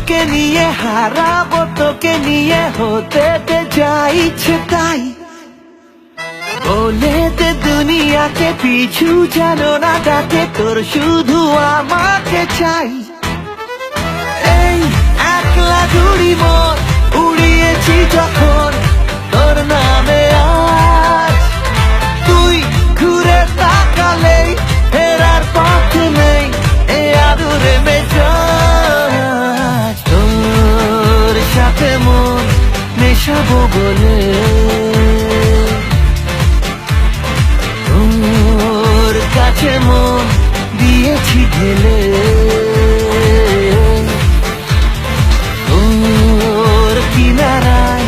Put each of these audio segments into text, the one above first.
তোকে নিয়ে হারাবো, তোকে নিয়ে হতে তে যাই তাই। বলে তে দুনিয়াকে পিছু জানো না ডাকে, তোর শুধু আমাকে চাই। এই একলা ঘুড়ি মোর উড়িয়েছি যখন বলে। তোর কাছে মন দিয়েছি ঢেলে। তোর কিনারায়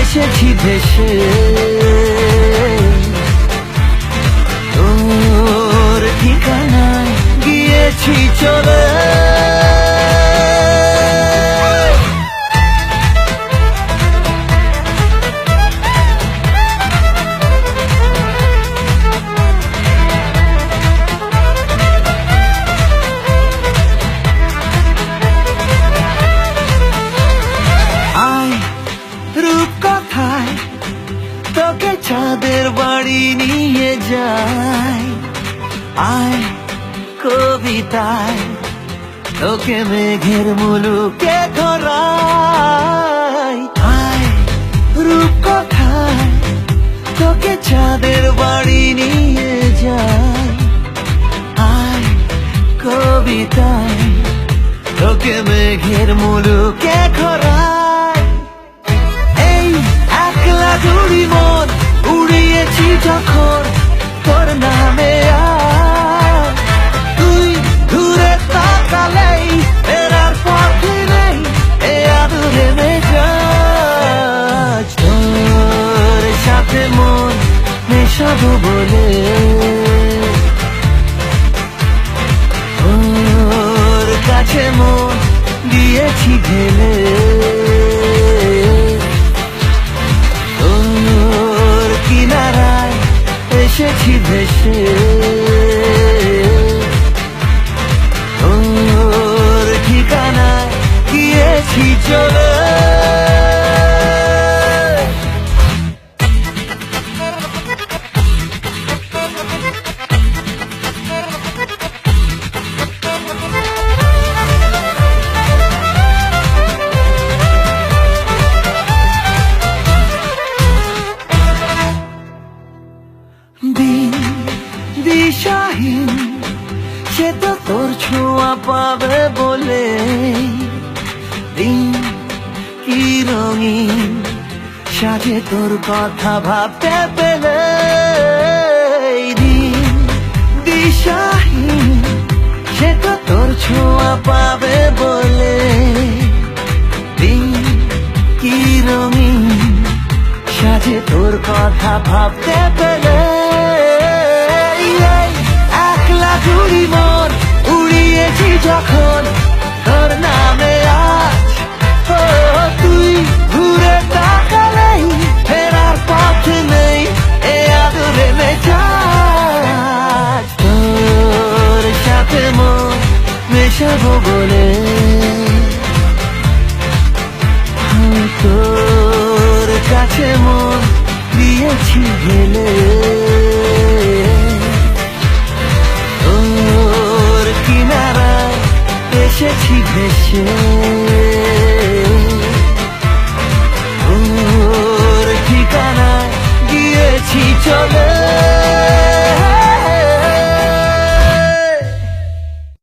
এসেছি ভেসে। তোকে চাঁদের বাড়ি নিয়ে যায় আয় কবিতায়, তোকে মেঘের মুলুকে ধরাই। আয় রূপ কথায় তোকে চাঁদের বাড়ি নিয়ে যায় আয় কবিতায়, তোকে মেঘের মুলুকে খরায় এই একলা ঘুড়ি মন যখন তোর নামে তুই ঘুরে তাকালেই ফেরার নেই, এ আদুরে সাথে মন মেশাবো বলে। কাছে মন দিয়েছি ঢেলে। ওর ঠিকানায় গিয়েছি চলে। দিশাহীন সে তো তোর ছোঁয়া পাবে বলে। দিন কি রঙিন, সাজে তোর কথা ভাবতে পেলে। দিন সে তো তোর ছোঁয়া পাবে বলে। দিন কি রঙিন, সাজে তোর কথা ভাবতে পেলে। একলা ঘুড়ি মন ঠিকানা দিয়েছি চলে।